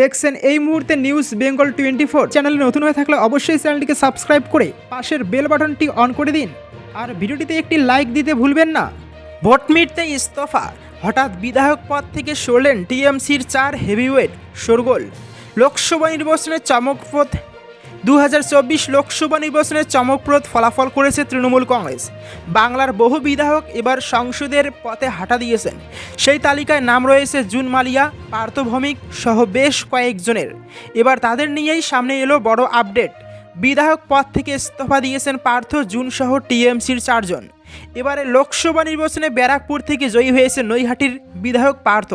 দেখছেন এই মুহূর্তে নিউজ বেঙ্গল টোয়েন্টি ফোর চ্যানেলে নতুন হয়ে থাকলে অবশ্যই চ্যানেলটিকে সাবস্ক্রাইব করে পাশের বেল বাটনটি অন করে দিন। আর ভিডিওটিতে একটি লাইক দিতে ভুলবেন না। ভোট মিটতে ইস্তফা। হঠাৎ বিধায়ক পদ থেকে সরলেন টিএমসির চার হেভিওয়েট শোরগোল লোকসভা নির্বাচনের চমকপ্রদ দু হাজার চব্বিশ লোকসভা নির্বাচনে চমকপ্রদ ফলাফল করেছে তৃণমূল কংগ্রেস। বাংলার বহু বিধায়ক এবার সংসদের পথে হাঁটা দিয়েছেন। সেই তালিকায় নাম রয়েছে জুন মালিয়া পার্থভৌমিক সহ বেশ কয়েকজনের। এবার তাদের নিয়েই সামনে এলো বড় আপডেট। বিধায়ক পদ থেকে ইস্তফা দিয়েছেন পার্থ জুন সহ টিএমসির চারজন। এবারে লোকসভা নির্বাচনে ব্যারাকপুর থেকে জয়ী হয়েছে নৈহাটির বিধায়ক পার্থ।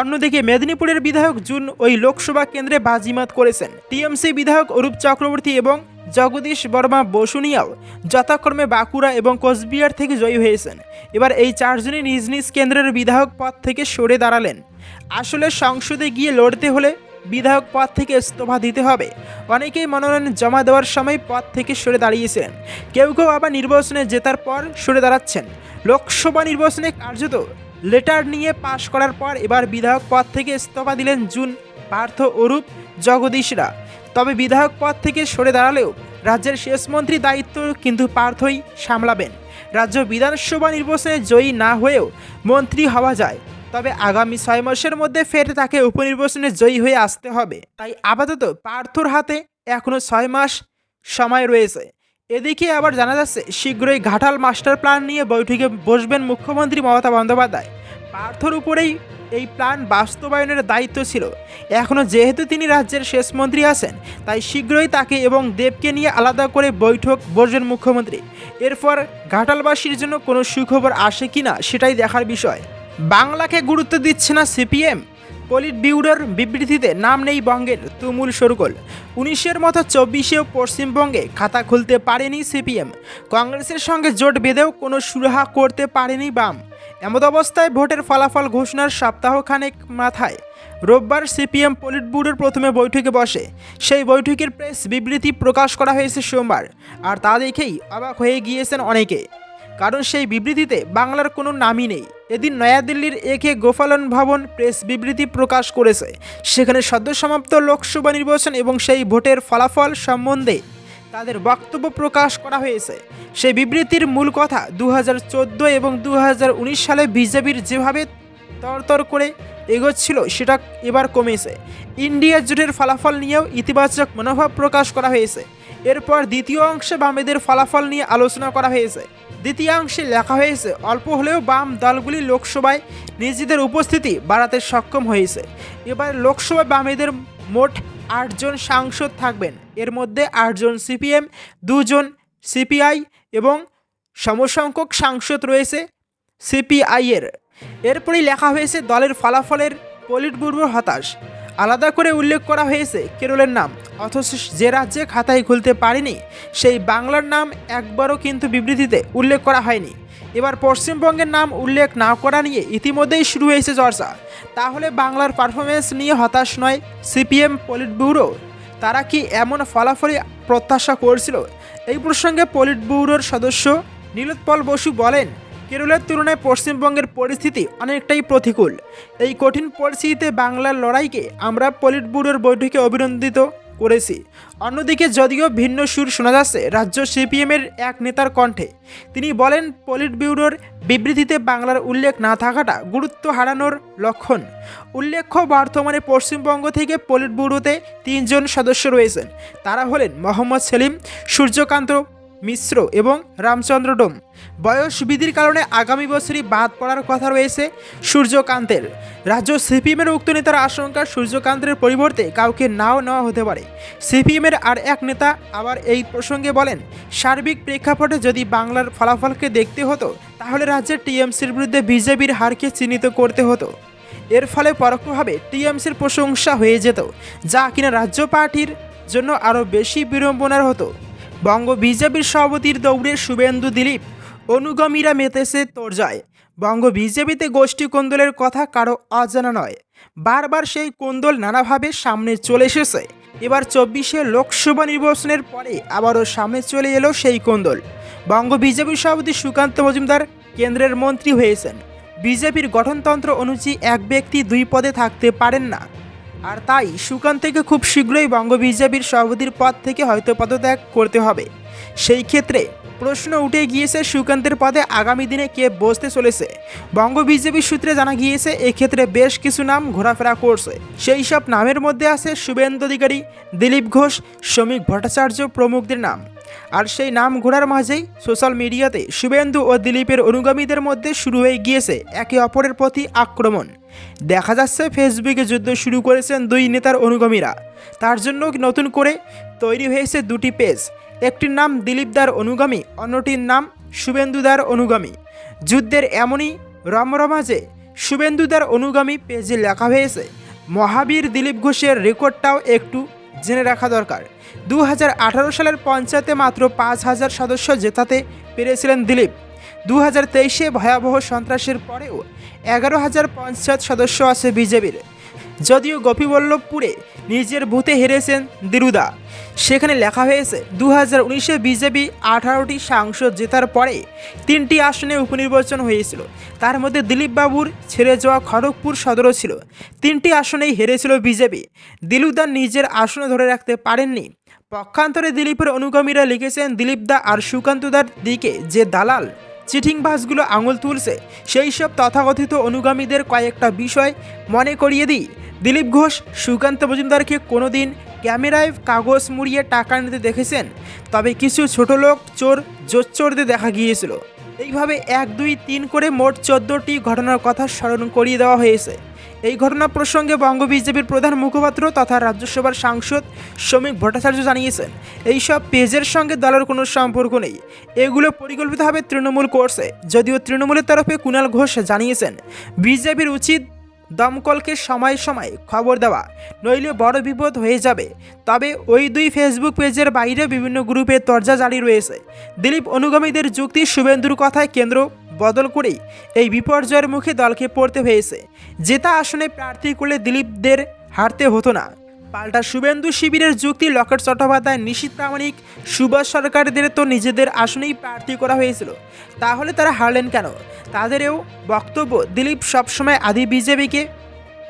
অন্যদিকে মেদিনীপুরের বিধায়ক জুন ওই লোকসভা কেন্দ্রে বাজিমাত করেছেন। টিএমসি বিধায়ক অরূপ চক্রবর্তী এবং জগদীশ বর্মা বসুনিয়াও যথাক্রমে বাঁকুড়া এবং কোচবিহার থেকে জয়ী হয়েছেন। এবার এই চারজনই নিজ নিজ কেন্দ্রের বিধায়ক পদ থেকে সরে দাঁড়ালেন। আসলে সংসদে গিয়ে লড়তে হলে বিধায়ক পদ থেকে ইস্তফা দিতে হবে। অনেকেই মনোনয়ন জমা দেওয়ার সময় পদ থেকে সরে দাঁড়িয়েছিলেন। কেউ কেউ আবার নির্বাচনে জেতার পর সরে দাঁড়াচ্ছেন। লোকসভা নির্বাচনে কার্যত লেটার নিয়ে পাশ করার পর এবার বিধায়ক পদ থেকে ইস্তফা দিলেন জুন, পার্থ অরূপ, জগদীশরা। তবে বিধায়ক পদ থেকে সরে দাঁড়ালেও রাজ্যের শেষ মন্ত্রী দায়িত্ব কিন্তু পার্থই সামলাবেন। রাজ্য বিধানসভা নির্বাচনে জয়ী না হয়েও মন্ত্রী হওয়া যায়। তবে আগামী ছয় মাসের মধ্যে ফের তাকে উপনির্বাচনে জয়ী হয়ে আসতে হবে। তাই আপাতত পার্থর হাতে এখনও ছয় মাস সময় রয়েছে। এদিকে আবার জানা যাচ্ছে, শীঘ্রই ঘাটাল মাস্টার প্ল্যান নিয়ে বৈঠকে বসবেন মুখ্যমন্ত্রী মমতা বন্দ্যোপাধ্যায়। পার্থর উপরেই এই প্ল্যান বাস্তবায়নের দায়িত্ব ছিল। এখনও যেহেতু তিনি রাজ্যের শেষ মন্ত্রী আছেন, তাই শীঘ্রই তাকে এবং দেবকে নিয়ে আলাদা করে বৈঠক বসবেন মুখ্যমন্ত্রী। এরপর ঘাটালবাসীর জন্য কোনো সুখবর আসে কিনা সেটাই দেখার বিষয়। বাংলাকে গুরুত্ব দিচ্ছে না সিপিএম। পলিট বিউরোর বিবৃতিতে নাম নেই বঙ্গের তুমুল সরগোল উনিশের মতো চব্বিশেও পশ্চিমবঙ্গে খাতা খুলতে পারেনি সিপিএম। কংগ্রেসের সঙ্গে জোট বেঁধেও কোনো সুরাহা করতে পারেনি বাম। এমত অবস্থায় ভোটের ফলাফল ঘোষণার সপ্তাহখানেক মাথায়। রোববার সিপিএম পলিট ব্যুরোর প্রথমে বৈঠকে বসে। সেই বৈঠকের প্রেস বিবৃতি প্রকাশ করা হয়েছে সোমবার। আর তা দেখেই অবাক হয়ে গিয়েছেন অনেকে। কারণ সেই বিবৃতিতে বাংলার কোনো নামই নেই। এদিন নয়াদিল্লির একে গোপালন ভবন প্রেস বিবৃতি প্রকাশ করেছে। সেখানে সদ্য সমাপ্ত লোকসভা নির্বাচন এবং সেই ভোটের ফলাফল সম্বন্ধে তাদের বক্তব্য প্রকাশ করা হয়েছে। সেই বিবৃতির মূল কথা দু হাজার চোদ্দ এবং দু হাজার উনিশ সালে বিজেপির যেভাবে তরতর করে এগোচ্ছিল, সেটা এবার কমেছে। ইন্ডিয়া জুটের ফলাফল নিয়েও ইতিবাচক মনোভাব প্রকাশ করা হয়েছে। এরপর দ্বিতীয় অংশে বামেদের ফলাফল নিয়ে আলোচনা করা হয়েছে। দ্বিতীয়াংশে লেখা হয়েছে, অল্প হলেও বাম দলগুলি লোকসভায় নিজেদের উপস্থিতি বাড়াতে সক্ষম হয়েছে। এবার লোকসভায় বামেদের মোট আটজন সাংসদ থাকবেন। এর মধ্যে আটজন সিপিএম, দুজন সিপিআই এবং সমসংখ্যক সাংসদ রয়েছে সিপিআইয়ের। এরপরেই লেখা হয়েছে, দলের ফলাফলের পলিটব্যুরো হতাশ। আলাদা করে উল্লেখ করা হয়েছে কেরলের নাম। অথচ যে রাজ্যে খাতায় খুলতে পারেনি, সেই বাংলার নাম একবারও কিন্তু বিবৃতিতে উল্লেখ করা হয়নি। এবার পশ্চিমবঙ্গের নাম উল্লেখ না করা নিয়ে ইতিমধ্যেই শুরু হয়েছে চর্চা তাহলে বাংলার পারফরমেন্স নিয়ে হতাশ নয় সিপিএম পলিট ব্যুরো তারা কি এমন ফলাফলই প্রত্যাশা করছিল? এই প্রসঙ্গে পলিট ব্যুরোর সদস্য নীলোৎপল বসু বলেন কেরলের তুলনায় পশ্চিমবঙ্গের পরিস্থিতি অনেকটাই প্রতিকূল। এই কঠিন পরিস্থিতিতে বাংলার লড়াইকে আমরা পলিট ব্যুরোর বৈঠকে অভিনন্দিত করেছি। অন্যদিকে যদিও ভিন্ন সুর শোনা যাচ্ছে রাজ্য সিপিএমের এক নেতার কণ্ঠে। তিনি বলেন পলিট ব্যুরোর বিবৃতিতে বাংলার উল্লেখ না থাকাটা গুরুত্ব হারানোর লক্ষণ। উল্লেখ্য, বর্তমানে পশ্চিমবঙ্গ থেকে পলিট ব্যুরোতে তিনজন সদস্য রয়েছেন। তারা হলেন মোহাম্মদ সেলিম, সূর্যকান্ত মিশ্র এবং রামচন্দ্র ডোম। বয়স বিধির কারণে আগামী বছরই বাদ পড়ার কথা রয়েছে সূর্যকান্তের। রাজ্য সিপিএমের উক্ত নেতার আশঙ্কা সূর্যকান্তের পরিবর্তে কাউকে নাও নেওয়া হতে পারে। সিপিএমের আর এক নেতা আবার এই প্রসঙ্গে বলেন, সার্বিক প্রেক্ষাপটে যদি বাংলার ফলাফলকে দেখতে হতো, তাহলে রাজ্যের টিএমসির বিরুদ্ধে বিজেপির হারকে চিহ্নিত করতে হতো। এর ফলে পরোক্ষভাবে টিএমসির প্রশংসা হয়ে যেত, যা কিনা রাজ্য পার্টির জন্য আরও বেশি বিড়ম্বনার হতো। বঙ্গ বিজেপির সভাপতির দৌড়ে শুভেন্দু দিলীপ, অনুগামীরা মেতেছে তোরজায়। বঙ্গ বিজেপিতে গোষ্ঠী কোন্দলের কথা কারও অজানা নয়। বারবার সেই কোন্দল নানাভাবে সামনে চলে এসেছে। এবার চব্বিশে লোকসভা নির্বাচনের পরে আবারও সামনে চলে এলো সেই কোন্দল। বঙ্গ বিজেপির সভাপতি সুকান্ত মজুমদার কেন্দ্রের মন্ত্রী হয়েছেন। বিজেপির গঠনতন্ত্র অনুযায়ী এক ব্যক্তি দুই পদে থাকতে পারেন না। আর তাই সুকান্তকে খুব শীঘ্রই বঙ্গ বিজেপির সভাপতির পদ থেকে হয়তো পদত্যাগ করতে হবে। সেই ক্ষেত্রে প্রশ্ন উঠে গিয়েছে সুকান্তের পদে আগামী দিনে কে বসতে চলেছে। বঙ্গ বিজেপি সূত্রে জানা গিয়েছে, এক্ষেত্রে বেশ কিছু নাম ঘোরাফেরা করছে। সেই সব নামের মধ্যে আছে শুভেন্দু অধিকারী, দিলীপ ঘোষ, শ্রমিক ভট্টাচার্য প্রমুখদের নাম। আর সেই নাম ঘোরার মাঝেই সোশ্যাল মিডিয়াতে শুভেন্দু ও দিলীপের অনুগামীদের মধ্যে শুরু হয়ে গিয়েছে একে অপরের প্রতি আক্রমণ। দেখা যাচ্ছে ফেসবুকে যুদ্ধ শুরু করেছেন দুই নেতার অনুগামীরা। তার জন্য নতুন করে তৈরি হয়েছে দুটি পেজ একটির নাম দিলীপদার অনুগামী, অন্যটির নাম শুভেন্দুদার অনুগামী। যুদ্ধের এমনই রমরমা যে শুভেন্দুদার অনুগামী পেজে লেখা হয়েছে, মহাবীর দিলীপ ঘোষের রেকর্ডটাও একটু জেনে রাখা দরকার। দু হাজার আঠারো সালের পঞ্চায়েতে মাত্র পাঁচ হাজার সদস্য জেতাতে পেরেছিলেন দিলীপ। দু হাজার তেইশে ভয়াবহ সন্ত্রাসের পরেও এগারো হাজার পঞ্চায়েত সদস্য আছে বিজেপির। যদিও গোপীবল্লভপুরে নিজের বুথে হেরেছেন দিরুদা। সেখানে লেখা হয়েছে দু হাজার উনিশে বিজেপি আঠারোটি সাংসদ জেতার পরে তিনটি আসনে উপনির্বাচন হয়েছিল। তার মধ্যে দিলীপ বাবুর ছেড়ে যাওয়া খড়গপুর সদরও ছিল। তিনটি আসনেই হেরেছিল বিজেপি। দিলুদা নিজের আসনে ধরে রাখতে পারেননি। পক্ষান্তরে দিলীপের অনুগামীরা লিখেছেন দিলীপদা আর সুকান্তদার দিকে যে দালাল চিঠিংবাজগুলো আঙুল তুলছে। সেই সব তথাকথিত অনুগামীদের কয়েকটা বিষয় মনে করিয়ে দিই। দিলীপ ঘোষ, সুকান্ত মজুমদারকে কোনো দিন ক্যামেরায় কাগজ মুড়িয়ে টাকা নিতে দেখেছেন, তবে কিছু ছোট লোক চোর, জোচ্চোরদের দেখা গিয়েছিল। এইভাবে এক, দুই, তিন করে মোট চোদ্দোটি ঘটনার কথা স্মরণ করিয়ে দেওয়া হয়েছে। এই ঘটনা প্রসঙ্গে বঙ্গ বিজেপির প্রধান মুখপাত্র তথা রাজ্যসভার সাংসদ শ্রমিক ভট্টাচার্য জানিয়েছেন, এইসব পেজের সঙ্গে দলের কোনো সম্পর্ক নেই। এগুলো পরিকল্পিতভাবে তৃণমূল করছে। যদিও তৃণমূলের তরফে কুণাল ঘোষ জানিয়েছেন, বিজেপির উচিত দমকলকে সময় সময় খবর দেওয়া, নইলে বড় বিপদ হয়ে যাবে। তবে ওই দুই ফেসবুক পেজের বাইরে বিভিন্ন গ্রুপে তর্জা জারি রয়েছে। দিলীপ অনুগামীদের যুক্তি শুভেন্দুর কথায় কেন্দ্র বদল করেই এই বিপর্যয়ের মুখে দলকে পড়তে হয়েছে। জেতা আসনে প্রার্থী করলে দিলীপদের হারতে হতো না। পাল্টা শুভেন্দু শিবিরের যুক্তি লকেট চট্টোপাধ্যায়, নিশীত প্রামাণিক, সুভাষ সরকারদের তো নিজেদের আসনেই প্রার্থী করা হয়েছিল। তাহলে তারা হারলেন কেন? তাদেরও বক্তব্য, দিলীপ সবসময় আদি বিজেপিকে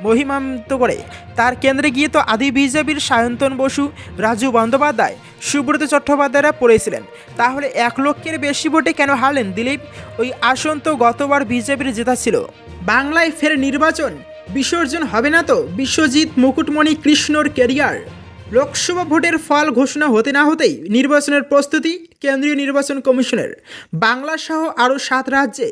মহিমান্বিত করে। তার কেন্দ্রে গিয়ে তো আদি বিজেপির সায়ন্তন বসু, রাজু বন্দ্যোপাধ্যায়, সুব্রত চট্টোপাধ্যায়রা পড়েছিলেন। তাহলে এক লক্ষের বেশি ভোটে কেন হারলেন দিলীপ? ওই আসন তো গতবার বিজেপির জেতা ছিল। বাংলায় ফের নির্বাচন? বিসর্জন হবে না তো বিশ্বজিৎ, মুকুটমণি, কৃষ্ণর ক্যারিয়ার? লোকসভা ভোটের ফল ঘোষণা হতে না হতেই নির্বাচনের প্রস্তুতি কেন্দ্রীয় নির্বাচন কমিশনের। বাংলা সহ আরও সাত রাজ্যে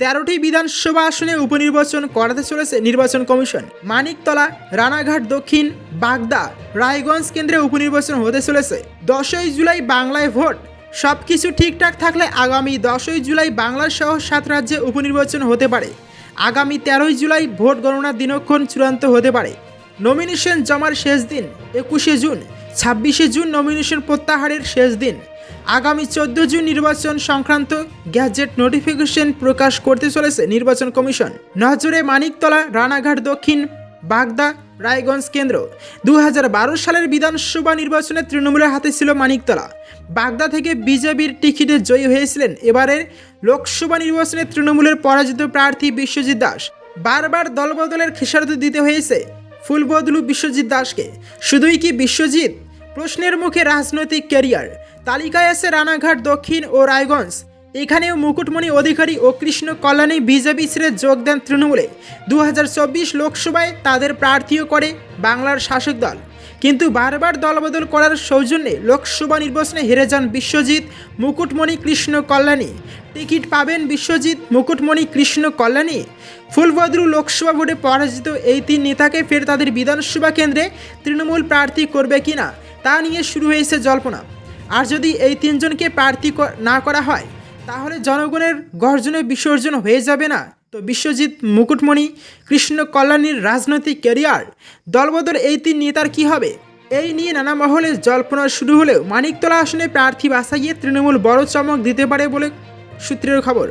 তেরোটি বিধানসভা আসনে উপনির্বাচন করাতে চলেছে নির্বাচন কমিশন। মানিকতলা, রানাঘাট দক্ষিণ, বাগদা, রায়গঞ্জ কেন্দ্রে উপনির্বাচন হতে চলেছে। দশই জুলাই বাংলায় ভোট। সব কিছু ঠিকঠাক থাকলে আগামী দশই জুলাই বাংলার সহ সাত রাজ্যে উপনির্বাচন হতে পারে। আগামী তেরোই জুলাই ভোট গণনার দিনক্ষণ চূড়ান্ত হতে পারে। নমিনেশন জমার শেষ দিন একুশে জুন। ছাব্বিশে জুন নমিনেশন প্রত্যাহারের শেষ দিন। আগামী চোদ্দ জুন নির্বাচন সংক্রান্ত গ্যাজেট নোটিফিকেশন প্রকাশ করতে চলেছে নির্বাচন কমিশন। নজরে মানিকতলা, রানাঘাট দক্ষিণ, বাগদা, রায়গঞ্জ কেন্দ্র। দুহাজার বারো সালের বিধানসভা নির্বাচনে তৃণমূলের হাতে ছিল মানিকতলা। বাগদা থেকে বিজেপির টিকিটে জয়ী হয়েছিলেন। এবারের লোকসভা নির্বাচনে তৃণমূলের পরাজিত প্রার্থী বিশ্বজিৎ দাস। বারবার দলবদলের খেসারত দিতে হয়েছে ফুলবদলু বিশ্বজিৎ দাসকে। শুধুই কি বিশ্বজিৎ প্রশ্নের মুখে রাজনৈতিক ক্যারিয়ার। তালিকায় আছে রানাঘাট, দক্ষিণ ও রায়গঞ্জ। এখানেও মুকুটমণি অধিকারী ও কৃষ্ণ কল্যাণী বিজেপি ছেড়ে যোগ দেন তৃণমূলে। দু হাজার চব্বিশ লোকসভায় তাদের প্রার্থীও করে বাংলার শাসক দল। কিন্তু বারবার দলবদল করার সৌজন্যে লোকসভা নির্বাচনে হেরে যান বিশ্বজিৎ, মুকুটমণি কৃষ্ণ কল্যাণী টিকিট পাবেন বিশ্বজিৎ, মুকুটমণি কৃষ্ণ কল্যাণী ফুলভদ্রু লোকসভা ভোটে পরাজিত এই তিন নেতাকে ফের তাদের বিধানসভা কেন্দ্রে তৃণমূল প্রার্থী করবে কিনা? তা নিয়ে শুরু হয়েছে জল্পনা। আর যদি এই তিনজনকে প্রার্থী না করা হয়, তাহলে জনগণের গর্জনে বিসর্জন হয়ে যাবে না। তো বিশ্বজিৎ মুকুটমণি, কৃষ্ণ কল্যাণীর রাজনৈতিক ক্যারিয়ার, দলবদল এই তিন নেতার কি হবে? এই নিয়ে নানা মহলে জল্পনা শুরু হলেও মানিকতলা আসনে প্রার্থী বাছাইয়ে তৃণমূল বড় চমক দিতে পারে বলে সূত্রের খবর।